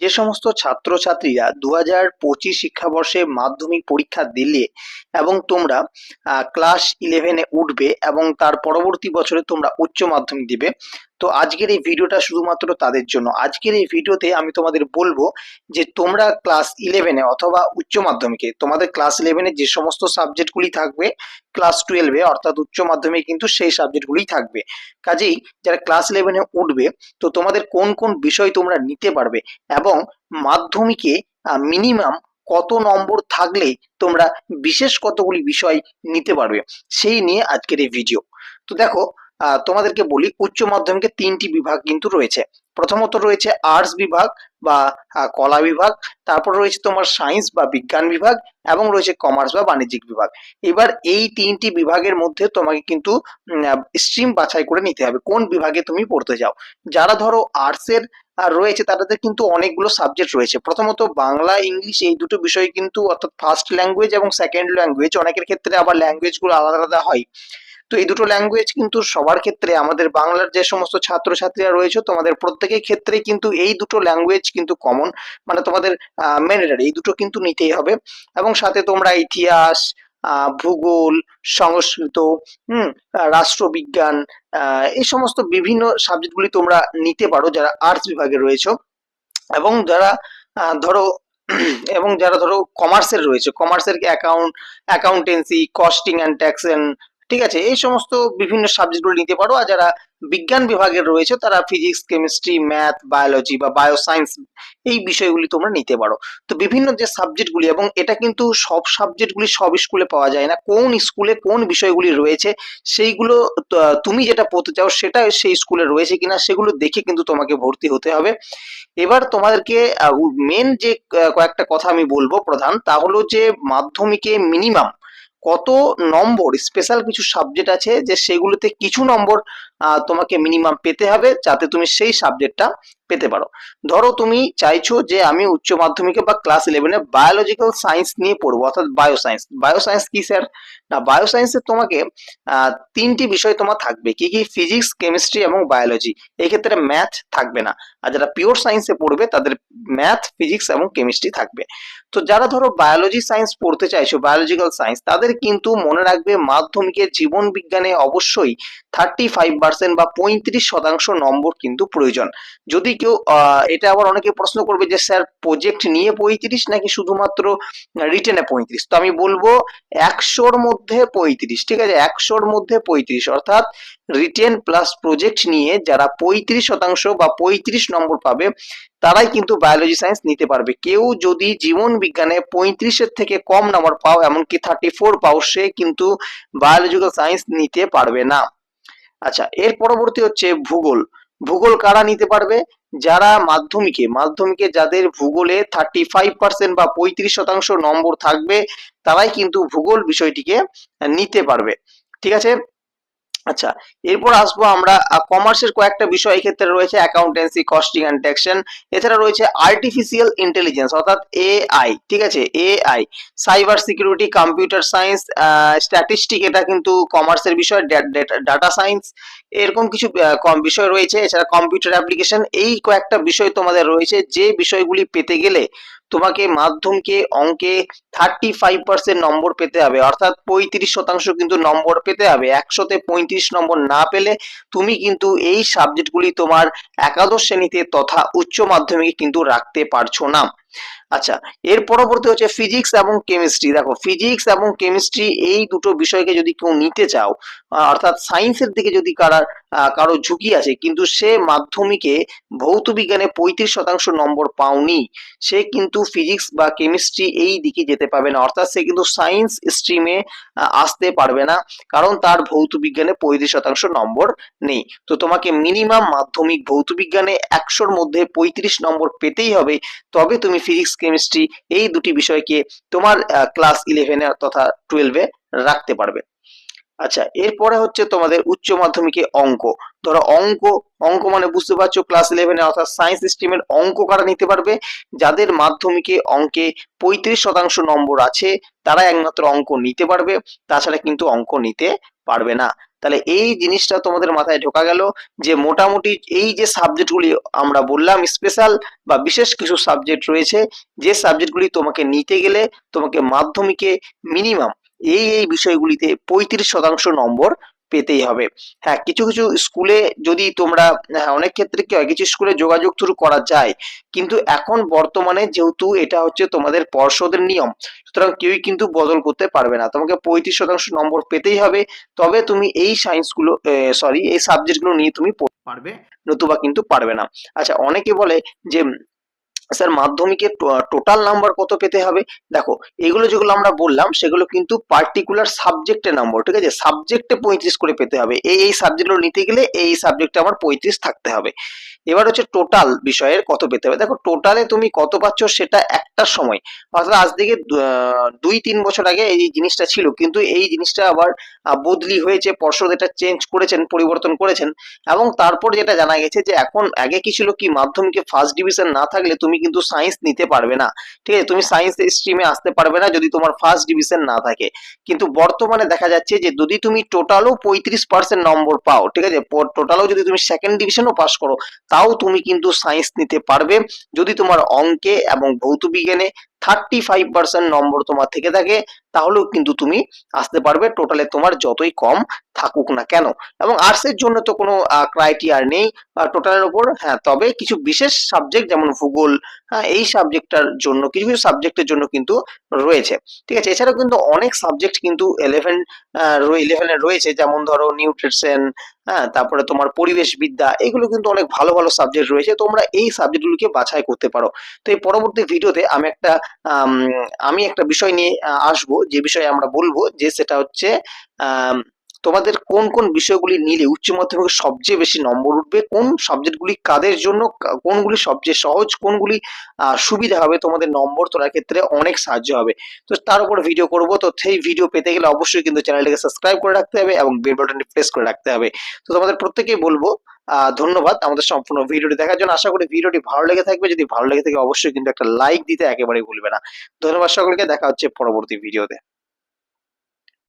যে সমস্ত ছাত্রছাত্রীরা দু হাজার পঁচিশ শিক্ষাবর্ষে মাধ্যমিক পরীক্ষা দিলে এবং তোমরা ক্লাস ইলেভেনে উঠবে এবং তার পরবর্তী বছরে তোমরা উচ্চ মাধ্যমিক দিবে তো আজকের এই ভিডিওটা শুধুমাত্র তাদের জন্য। আজকের এই ভিডিওতে আমি তোমাদের বলব যে তোমরা ক্লাস ইলেভেনে অথবা উচ্চ মাধ্যমিকে, তোমাদের ক্লাস ইলেভেনে যে সমস্ত সাবজেক্টগুলি থাকবে ক্লাস টুয়েলভে অর্থাৎ উচ্চ মাধ্যমিকে কিন্তু সেই সাবজেক্টগুলি থাকবে। কাজেই যারা ক্লাস ইলেভেনে উঠবে, তো তোমাদের কোন কোন বিষয় তোমরা নিতে পারবে এবং মাধ্যমিকে মিনিমাম কত নম্বর থাকলে তোমরা বিশেষ কতগুলি বিষয় নিতে পারবে, সেই নিয়ে আজকের এই ভিডিও তো দেখো তোমাদেরকে বলি, উচ্চ মাধ্যমিকে তিনটি বিভাগ কিন্তু রয়েছে। প্রথমত রয়েছে আর্টস বিভাগ বা কলা বিভাগ, তারপর রয়েছে তোমার সায়েন্স বা বিজ্ঞান বিভাগ, এবং রয়েছে কমার্স বা বাণিজ্যিক বিভাগ। এবার এই তিনটি বিভাগের মধ্যে তোমাকে কিন্তু স্ট্রিম বাছাই করে নিতে হবে, কোন বিভাগে তুমি পড়তে যাও। যারা ধরো আর্টসের আর রয়েছে, তাদের কিন্তু অনেকগুলো সাবজেক্ট রয়েছে। প্রথমত বাংলা, ইংলিশ, এই দুটো বিষয় কিন্তু অর্থাৎ ফার্স্ট ল্যাঙ্গুয়েজ এবং সেকেন্ড ল্যাঙ্গুয়েজ অনেকের ক্ষেত্রে আবার ল্যাঙ্গুয়েজগুলো আলাদা আলাদা হয়। তো এই দুটো ল্যাঙ্গুয়েজ কিন্তু সবার ক্ষেত্রে, আমাদের বাংলার যে সমস্ত ছাত্রছাত্রীরা রয়েছে, তোমাদের প্রত্যেকের ক্ষেত্রে কিন্তু এই দুটো ল্যাঙ্গুয়েজ কিন্তু কমন মানে তোমাদের ম্যান্ডেটারি এই দুটো কিন্তু নিতেই হবে। এবং সাথে তোমরা ইতিহাস ভূগোল, সংস্কৃত, হুম রাষ্ট্রবিজ্ঞান এই সমস্ত বিভিন্ন সাবজেক্টগুলি তোমরা নিতে পারো যারা আর্টস বিভাগে রয়েছে। এবং যারা ধরো, এবং যারা ধরো কমার্সের রয়েছে কমার্সের account accountancy costing and taxation ঠিক আছে, এই সমস্ত বিভিন্ন সাবজেক্টগুলো নিতে পারো। আর যারা বিজ্ঞান বিভাগের রয়েছে, তারা ফিজিক্স কেমিস্ট্রি ম্যাথ বায়োলজি বা বায়োসায়েন্স এই বিষয়গুলি তোমরা নিতে পারো। তো বিভিন্ন যে সাবজেক্টগুলি এবং এটা কিন্তু সব সাবজেক্টগুলি সব স্কুলে পাওয়া যায় না। কোন স্কুলে কোন বিষয়গুলি রয়েছে, সেইগুলো তুমি যেটা পড়তে চাও, সেটা সেই স্কুলে রয়েছে কিনা, সেগুলো দেখে কিন্তু তোমাকে ভর্তি হতে হবে। এবার তোমাদেরকে মেন যে কয়েকটা কথা আমি বলব প্রধান, তা হলো যে মাধ্যমিকে মিনিমাম কত নম্বর স্পেশাল কিছু সাবজেক্ট আছে যে সেগুলোতে কিছু নম্বর তোমাকে মিনিমাম পেতে হবে যাতে তুমি সেই সাবজেক্টটা পেতে পারো। ধরো তুমি চাইছো যে আমি উচ্চ মাধ্যমিকে বা ক্লাস ইলেভেনে বায়োলজিক্যাল সায়েন্স নিয়ে পড়ব, অর্থাৎ বায়ো সায়েন্স বায়ো সায়েন্স কি স্যার না বায়ো সায়েন্সে তোমাকে তিনটি বিষয় তোমার থাকবে। কি কি? ফিজিক্স কেমিস্ট্রি এবং বায়োলজি এক্ষেত্রে ম্যাথ থাকবে না। আর যারা পিওর সায়েন্সে পড়বে, তাদের ম্যাথ ফিজিক্স এবং কেমিস্ট্রি থাকবে। তো যারা ধরো বায়োলজি সায়েন্স পড়তে চাইছো বায়োলজিক্যাল সায়েন্স তাদের কিন্তু মনে রাখবে মাধ্যমিকে জীবন বিজ্ঞানে অবশ্যই থার্টি ফাইভ পার্সেন্ট বা পঁয়ত্রিশ শতাংশ নম্বর কিন্তু প্রয়োজন। যদি কেউ এটা আবার অনেকে প্রশ্ন করবে যে, স্যার প্রজেক্ট নিয়ে পঁয়ত্রিশ নাকি শুধুমাত্র রিটেনে পঁয়ত্রিশ? তো আমি বলব, একশোর মধ্যে পঁয়ত্রিশ, ঠিক আছে? একশোর মধ্যে পঁয়ত্রিশ। অর্থাৎ রিটেন প্লাস প্রজেক্ট নিয়ে যারা পঁয়ত্রিশ শতাংশ বা পঁয়ত্রিশ নম্বর পাবে, তারাই কিন্তু বায়োলজি সায়েন্স নিতে পারবে। কেউ যদি জীবন বিজ্ঞানে পঁয়ত্রিশের থেকে কম নম্বর পাও, এমনকি থার্টি ফোর পাও, সে কিন্তু বায়োলজিক্যাল সায়েন্স নিতে পারবে না। আচ্ছা এর পরবর্তী হচ্ছে ভূগোল। ভূগোল কারা নিতে পারবে? যারা মাধ্যমিকে মাধ্যমিকে যাদের ভূগোলে থার্টি ফাইভ পার্সেন্ট বা পঁয়ত্রিশ শতাংশ নম্বর থাকবে, তারাই কিন্তু ভূগোল বিষয়টিকে নিতে পারবে। ঠিক আছে? আচ্ছা এরপর আসব আমরা কমার্সের কয়েকটা বিষয় এক্ষেত্রে রয়েছে অ্যাকাউন্টেন্সি কস্টিং অ্যান্ড ট্যাক্সেশন এছাড়া রয়েছে আর্টিফিশিয়াল ইন্টেলিজেন্স অর্থাৎ এআই ঠিক আছে? AI cyber security computer science statistic এটা কিন্তু কমার্সের বিষয় ডাটা সায়েন্স এরকম কিছু বিষয় রয়েছে, এছাড়া কম্পিউটার অ্যাপ্লিকেশন এই কয়েকটা বিষয় তোমাদের রয়েছে, যে বিষয়গুলি পেতে গেলে তোমাকে মাধ্যমকে, অঙ্কে থার্টি ফাইভ পার্সেন্ট নম্বর পেতে হবে। অর্থাৎ পঁয়ত্রিশ শতাংশ কিন্তু নম্বর পেতে হবে। একশোতে পঁয়ত্রিশ নম্বর না পেলে তুমি কিন্তু এই সাবজেক্টগুলি তোমার একাদশ শ্রেণীতে তথা উচ্চ মাধ্যমিকে কিন্তু রাখতে পারছ না। আচ্ছা এর পরবর্তী হচ্ছে ফিজিক্স এবং কেমিস্ট্রি দেখো ফিজিক্স এবং কেমিস্ট্রি এই দুটো বিষয়কে যদি কেউ নিতে চাও অর্থাৎ সায়েন্সের দিকে যদি কারার কারও ঝুঁকি আছে, কিন্তু সে মাধ্যমিকে ভৌত বিজ্ঞানে পঁয়ত্রিশ শতাংশ নম্বর পাওনি, সে কিন্তু ফিজিক্স বা কেমিস্ট্রি এই দিকে যেতে পারবে না। অর্থাৎ সে কিন্তু সায়েন্স স্ট্রিমে আসতে পারবে না, কারণ তার ভৌত বিজ্ঞানে পঁয়ত্রিশ শতাংশ নম্বর নেই। তো তোমাকে মিনিমাম মাধ্যমিক ভৌত বিজ্ঞানে একশোর মধ্যে পঁয়ত্রিশ নম্বর পেতেই হবে। তবে তুমি ফিজিক্স কেমিস্ট্রি এই দুটি বিষয়কে তোমার ক্লাস ইলেভেনে তথা টুয়েলভে রাখতে পারবে। আচ্ছা এরপরে হচ্ছে তোমাদের উচ্চ মাধ্যমিকে অঙ্ক। ধরো অঙ্ক অঙ্ক মানে বুঝতে পারছ ক্লাস ইলেভেনে অর্থাৎ সায়েন্স স্ট্রিমের অঙ্ক কারা নিতে পারবে? যাদের মাধ্যমিকে অঙ্কে পঁয়ত্রিশ শতাংশ নম্বর আছে, তারা একমাত্র অঙ্ক নিতে পারবে, তাছাড়া কিন্তু অঙ্ক নিতে পারবে না। তাহলে এই জিনিসটা তোমাদের মাথায় ঢোকা গেল যে মোটামুটি এই যে সাবজেক্টগুলি আমরা বললাম স্পেশাল বা বিশেষ কিছু সাবজেক্ট রয়েছে, যে সাবজেক্টগুলি তোমাকে নিতে গেলে তোমাকে মাধ্যমিকে মিনিমাম এই এই বিষয়গুলিতে পঁয়ত্রিশ শতাংশ নম্বর পেতেই হবে। হ্যাঁ কিছু কিছু স্কুলে যদি তোমরা হ্যাঁ অনেক ক্ষেত্রে কি হয়, কিছু স্কুলে যোগাযোগ শুরু করা যায়, কিন্তু এখন বর্তমানে যেহেতু এটা হচ্ছে তোমাদের পর্ষদের নিয়ম, সুতরাং কেউই কিন্তু বদল করতে পারবে না। তোমাকে পঁয়ত্রিশ শতাংশ নম্বর পেতেই হবে, তবে তুমি এই সায়েন্সগুলো সরি এই সাবজেক্টগুলো নিয়ে তুমি পারবে, নতুবা কিন্তু পারবে না। আচ্ছা অনেকে বলে যে স্যার মাধ্যমিকে টোটাল নাম্বার কত পেতে হবে? দেখো, এগুলো যেগুলো আমরা বললাম, সেগুলো কিন্তু পার্টিকুলার সাবজেক্টে নাম্বার ঠিক আছে? সাবজেক্টে পঁয়ত্রিশ করে পেতে হবে। এই এই সাবজেক্টগুলো নিতে গেলে এই সাবজেক্টে আমার পঁয়ত্রিশ থাকতে হবে। এবার হচ্ছে টোটাল বিষয়ের কত পেতে হবে। দেখো টোটালে তুমি কত পাচ্ছ সেটা একটা সময়। অর্থাৎ আজ থেকে দুই, তিন বছর আগে এই জিনিসটা ছিল। কিন্তু এই জিনিসটা আবার বদলি হয়েছে, পর্ষদ এটা চেঞ্জ করেছেন, পরিবর্তন করেছেন। এবং তারপর যেটা জানা গেছে যে এখন আগে কি ছিল কি, মাধ্যমিকে ফার্স্ট ডিভিশন না থাকলে তুমি কিন্তু সায়েন্স নিতে পারবে না। ঠিক আছে? তুমি সায়েন্স স্ট্রিমে আসতে পারবে না যদি তোমার ফার্স্ট ডিভিশন না থাকে। কিন্তু বর্তমানে দেখা যাচ্ছে যে যদি তুমি টোটালও পঁয়ত্রিশ পার্সেন্ট নম্বর পাও, ঠিক আছে? টোটালও যদি তুমি সেকেন্ড ডিভিশনও পাস করো তাও তুমি কিন্তু সায়েন্স নিতে পারবে। যদি তোমার অঙ্কে এবং ভৌত বিজ্ঞানে থার্টি ফাইভ পার্সেন্ট নম্বর তোমার থেকে থাকে, তাহলেও কিন্তু তুমি আসতে পারবে টোটালে তোমার যতই কম থাকুক না কেন। এবং আর্টসের জন্য তো কোনো ক্রাইটেরিয়া নেই টোটালের উপর হ্যাঁ তবে কিছু বিশেষ সাবজেক্ট যেমন ভূগোল হ্যাঁ এই সাবজেক্টটার জন্য, কিছু কিছু সাবজেক্টের জন্য কিন্তু রয়েছে। ঠিক আছে, এছাড়াও কিন্তু অনেক সাবজেক্ট কিন্তু ইলেভেন ইলেভেনে রয়েছে, যেমন ধরো নিউট্রিশন হ্যাঁ তারপরে তোমার পরিবেশ বিদ্যা, এগুলো কিন্তু অনেক ভালো ভালো সাবজেক্ট রয়েছে, তোমরা এই সাবজেক্টগুলোকে বাছাই করতে পারো। তো এই পরবর্তী ভিডিওতে আমি একটা আম, একটা বিষয় নিয়ে আসব যে বিষয়ে আমরা বলব যে সেটা হচ্ছে তোমাদের কোন কোন বিষয়গুলি নিলে উচ্চ মাধ্যমিকে সবচেয়ে বেশি নম্বর উঠবে? কোন সাবজেক্টগুলি কাদের জন্য কোনগুলি সবচেয়ে সহজ, কোনগুলি সুবিধা হবে তোমাদের নম্বর তোলার ক্ষেত্রে অনেক সাহায্য হবে। তো তার উপর ভিডিও করব। তো সেই ভিডিও পেতে গেলে অবশ্যই কিন্তু চ্যানেলটিকে সাবস্ক্রাইব করে রাখতে হবে এবং বেল বাটনটি প্রেস করে রাখতে হবে। তো তোমাদের প্রত্যেকেই বলব ধন্যবাদ আমাদের সম্পূর্ণ ভিডিওটি দেখার জন্য। আশা করি ভিডিওটি ভালো লেগে থাকবে। যদি ভালো লেগে থাকে, অবশ্যই কিন্তু একটা লাইক দিতে একেবারেই ভুলবে না। ধন্যবাদ সকলকে। দেখা হচ্ছে পরবর্তী ভিডিওতে